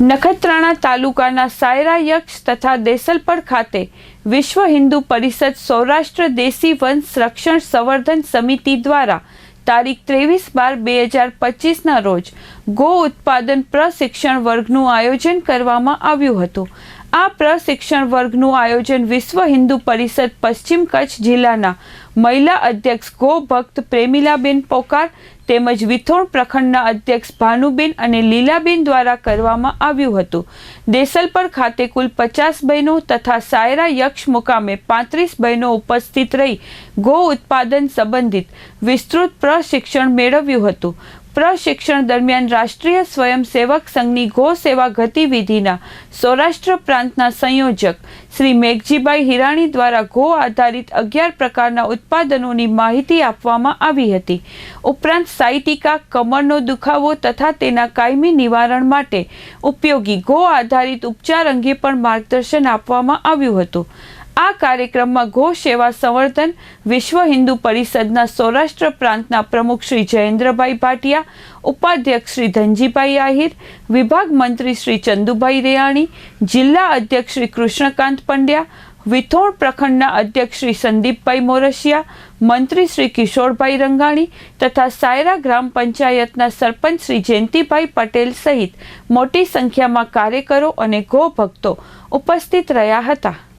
નખત્રાણા તાલુકાના સાયરા યક્ષ તથા દેસલપર ખાતે વિશ્વ હિન્દુ પરિષદ સૌરાષ્ટ્ર દેશી વંશ રક્ષણ સંવર્ધન સમિતિ દ્વારા તારીખ ત્રેવીસ બાર બે હજાર પચીસના રોજ ગો ઉત્પાદન પ્રશિક્ષણ વર્ગનું આયોજન કરવામાં આવ્યું હતું. આ પ્રશિક્ષણ વર્ગનું આયોજન વિશ્વ હિન્દુ પરિષદ પશ્ચિમ કચ્છ જિલ્લાના મહિલા અધ્યક્ષ ગો ભક્ત પ્રેમિલાબેન પોકાર તેમજ વિથોણ પ્રખંડના અધ્યક્ષ ભાનુબેન અને લીલાબેન દ્વારા કરવામાં આવ્યું હતું. દેસલપર ખાતે કુલ પચાસ બહેનો તથા સાયરા યક્ષ મુકામે પાંત્રીસ બહેનો ઉપસ્થિત રહી ગો ઉત્પાદન સંબંધિત વિસ્તૃત પ્રશિક્ષણ મેળવ્યું હતું. પ્રશિક્ષણ દરમિયાન રાષ્ટ્રીય સ્વયંસેવક સંઘની ગો સેવા ગતિવિધિના સૌરાષ્ટ્ર પ્રાંતના સંયોજક શ્રી મેઘજીભાઈ હિરાણી દ્વારા ગો આધારિત અગિયાર પ્રકારના ઉત્પાદનોની માહિતી આપવામાં આવી હતી. ઉપરાંત સાઇટિકા કમરનો દુખાવો તથા તેના કાયમી નિવારણ માટે ઉપયોગી ગો આધારિત ઉપચાર અંગે પણ માર્ગદર્શન આપવામાં આવ્યું હતું. આ કાર્યક્રમમાં ગો સેવા સંવર્ધન વિશ્વ હિન્દુ પરિષદના સૌરાષ્ટ્ર પ્રાંતના પ્રમુખ શ્રી જયેન્દ્રભાઈ ભાટિયા, ઉપાધ્યક્ષ શ્રી ધનજીભાઈ આહિર, વિભાગ મંત્રી શ્રી ચંદુભાઈ રેયાણી, જિલ્લા અધ્યક્ષ શ્રી કૃષ્ણકાંત પંડ્યા, વિથોણ પ્રખંડના અધ્યક્ષ શ્રી સંદીપભાઈ મોરસિયા, મંત્રી શ્રી કિશોરભાઈ રંગાણી તથા સાયરા ગ્રામ પંચાયતના સરપંચ શ્રી જયંતિભાઈ પટેલ સહિત મોટી સંખ્યામાં કાર્યકરો અને ગો ભક્તો ઉપસ્થિત રહ્યા હતા.